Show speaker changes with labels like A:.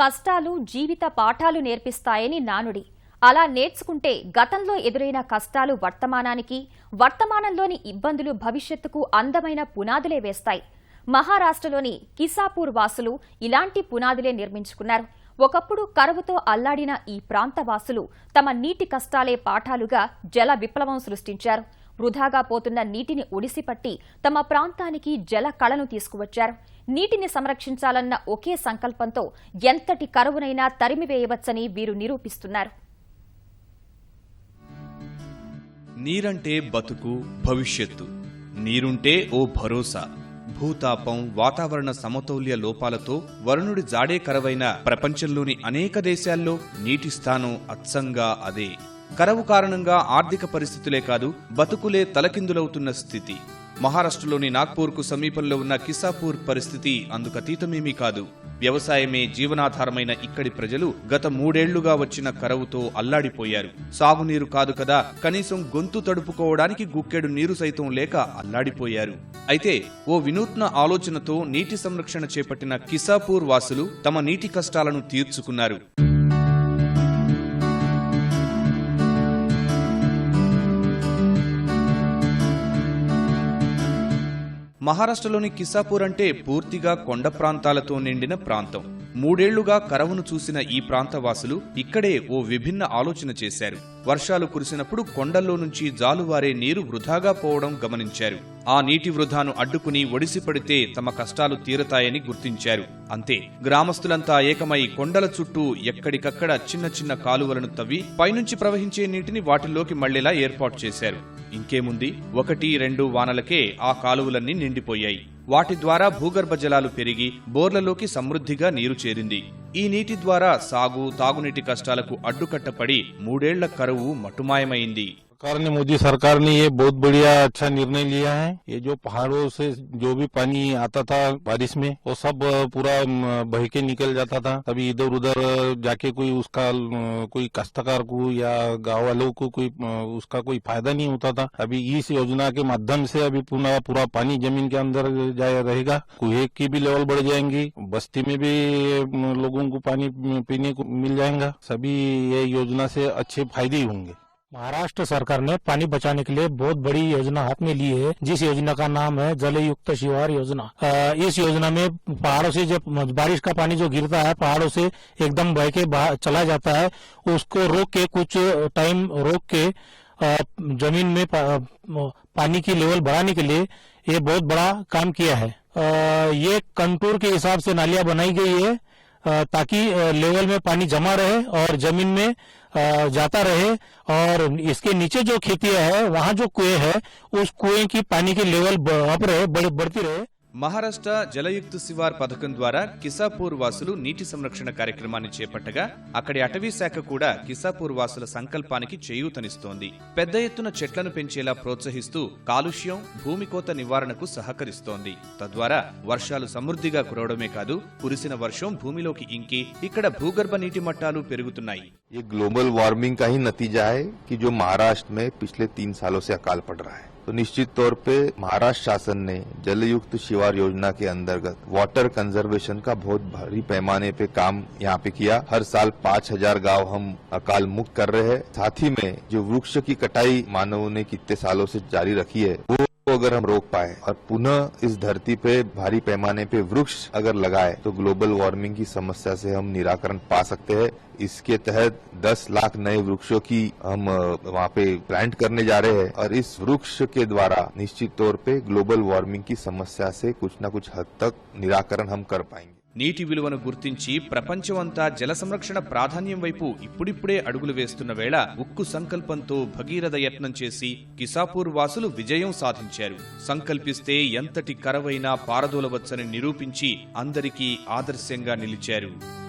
A: కష్టాలు జీవిత పాఠాలు నేర్పిస్తాయని నానుడి. అలా నేర్చుకుంటే గతంలో ఎదురైన కష్టాలు వర్తమానానికి వర్తమానంలోని ఇబ్బందులు భవిష్యత్తుకు అందమైన పునాదులే వేస్తాయి. మహారాష్ట్రలోని కిసాపూర్ వాసులు ఇలాంటి పునాదులే నిర్మించుకున్నారు. ఒకప్పుడు కరువుతో అల్లాడిన ఈ ప్రాంత వాసులు తమ నీటి కష్టాలే పాఠాలుగా జల విప్లవం సృష్టించారు. వృధాగా పోతున్న నీటిని ఒడిసిపట్టి తమ ప్రాంతానికి జల కళను తీసుకువచ్చారు. నీటిని సంరక్షించాలన్న ఒకే సంకల్పంతో ఎంతటి కరువునైనా తరిమివేయవచ్చని వీరు నిరూపిస్తున్నారు.
B: నీరంటే బతుకు భవిష్యత్తు. నీరుంటే ఓ భరోసా. భూతాపం వాతావరణ సమతౌల్య లోపాలతో వరుణుడి జాడే కరవైన ప్రపంచంలోని అనేక దేశాల్లో నీటి స్థానం అచ్చంగా అదే. కరవు కారణంగా ఆర్థిక పరిస్థితులే కాదు బతుకులే తలకిందులవుతున్న స్థితి. మహారాష్ట్రలోని నాగ్పూర్కు సమీపంలో ఉన్న కిసాపూర్ పరిస్థితి అందుకతీతమేమీ కాదు. వ్యవసాయమే జీవనాధారమైన ఇక్కడి ప్రజలు గత మూడేళ్ళుగా వచ్చిన కరవుతో అల్లాడిపోయారు. సాగునీరు కాదు కదా కనీసం గొంతు తడుపుకోవడానికి గుక్కెడు నీరు సైతం లేక అల్లాడిపోయారు. అయితే ఓ వినూత్న ఆలోచనతో నీటి సంరక్షణ చేపట్టిన కిసాపూర్ వాసులు తమ నీటి కష్టాలను తీర్చుకున్నారు. మహారాష్ట్రలోని కిసాపూర్ అంటే పూర్తిగా కొండ ప్రాంతాలతో నిండిన ప్రాంతం. మూడేళ్ళుగా కరవును చూసిన ఈ ప్రాంత వాసులు ఇక్కడే ఓ విభిన్న ఆలోచన చేశారు. వర్షాలు కురిసినప్పుడు కొండల్లో నుంచి జాలువారే నీరు వృధాగా పోవడం గమనించారు. ఆ నీటి వృధాను అడ్డుకుని ఒడిసిపడితే తమ కష్టాలు తీరతాయని గుర్తించారు. అంతే గ్రామస్తులంతా ఏకమై కొండల చుట్టూ ఎక్కడికక్కడ చిన్న చిన్న కాలువలను తవ్వి పైనుంచి ప్రవహించే నీటిని వాటిల్లోకి మళ్ళేలా ఏర్పాటు చేశారు. ఇంకేముంది? ఒకటి రెండు వానలకే ఆ కాలువలన్నీ నిండిపోయాయి. వాటి ద్వారా భూగర్భ జలాలు పెరిగి బోర్లలోకి సమృద్ధిగా నీరు చేరింది. ఈ నీటి ద్వారా సాగు తాగునీటి కష్టాలకు అడ్డుకట్టపడి మూడేళ్ళ కరువు మటుమాయమైంది.
C: सरकार ने, मोदी सरकार ने ये बहुत बढ़िया अच्छा निर्णय लिया है। ये जो पहाड़ों से जो भी पानी आता था बारिश में, वो सब पूरा बह के निकल जाता था। कभी इधर उधर जाके कोई उसका कोई काश्तकार को या गाँव वालों को कोई उसका कोई फ़ायदा नहीं होता था। अभी इस योजना के माध्यम से अभी पूरा पूरा पानी ज़मीन के अंदर जाए, रहेगा। कुएँ की भी लेवल बढ़ जाएँगी, बस्ती में भी लोगों को पानी पीने को मिल जाएगा। सभी ये योजना से अच्छे फ़ायदे होंगे।
D: महाराष्ट्र सरकार ने पानी बचाने के लिए बहुत बड़ी योजना हाथ में ली है। जिस योजना का नाम है जल युक्त शिवार योजना। इस योजना में पहाड़ों से जब बारिश का पानी जो गिरता है, पहाड़ों से एकदम बह के चला जाता है, उसको रोक के कुछ टाइम रोक के ज़मीन में पानी की लेवल बढ़ाने के लिए ये बहुत बड़ा काम किया है। ये कंटूर के हिसाब से नालियाँ बनाई गई है। ताकि लेवल में पानी जमा रहे और ज़मीन में जाता रहे और इसके नीचे जो खेतियाँ है, वहाँ जो कुएँ है, उस कुएँ की पानी की लेवल अप रहे बढ़ती रहे।
B: మహారాష్ట్ర జలయుక్త శివార్ పథకం ద్వారా కిసాపూర్ వాసులు నీటి సంరక్షణ కార్యక్రమాన్ని చేపట్టగా అక్కడి అటవీ శాఖ కూడా కిసాపూర్ వాసుల సంకల్పానికి చేయూతనిస్తోంది పెద్ద ఎత్తున చెట్లను పెంచేలా ప్రోత్సహిస్తూ కాలుష్యం భూమి కోత నివారణకు సహకరిస్తోంది తద్వారా వర్షాలు సమృద్ధిగా కురవడమే కాదు కురిసిన వర్షం భూమిలోకి ఇంకి ఇక్కడ భూగర్భ నీటి మట్టాలు పెరుగుతున్నాయి
E: ये ग्लोबल वार्मिंग का ही नतीजा है कि जो महाराष्ट्र में पिछले तीन सालों से अकाल पड़ रहा है तो निश्चित तौर पे महाराष्ट्र शासन ने जलयुक्त शिवार योजना के अंतर्गत वाटर कंजर्वेशन का बहुत भारी पैमाने पे काम यहाँ पे किया। हर साल पाँच हज़ार गाँव हम अकाल मुक्त कर रहे हैं। साथ ही में जो वृक्ष की कटाई मानव ने कितने सालों से जारी रखी है, वो को अगर हम रोक पाए और पुनः इस धरती पे भारी पैमाने पे वृक्ष अगर लगाए तो ग्लोबल वार्मिंग की समस्या से हम निराकरण पा सकते हैं। इसके तहत 10 लाख नए वृक्षों की हम वहाँ पे प्लांट करने जा रहे हैं और इस वृक्ष के द्वारा निश्चित तौर पे ग्लोबल वार्मिंग की समस्या से कुछ न कुछ हद तक निराकरण हम कर पाएँगे।
B: నీటి విలువను గుర్తించి ప్రపంచమంతా జల సంరక్షణ ప్రాధాన్యం వైపు ఇప్పుడిప్పుడే అడుగులు వేస్తున్న వేళ ఉక్కు సంకల్పంతో భగీరథ యత్నం చేసి కిసాపూర్ వాసులు విజయం సాధించారు. సంకల్పిస్తే ఎంతటి కరవైనా పారదోలవచ్చని నిరూపించి అందరికీ ఆదర్శంగా నిలిచారు.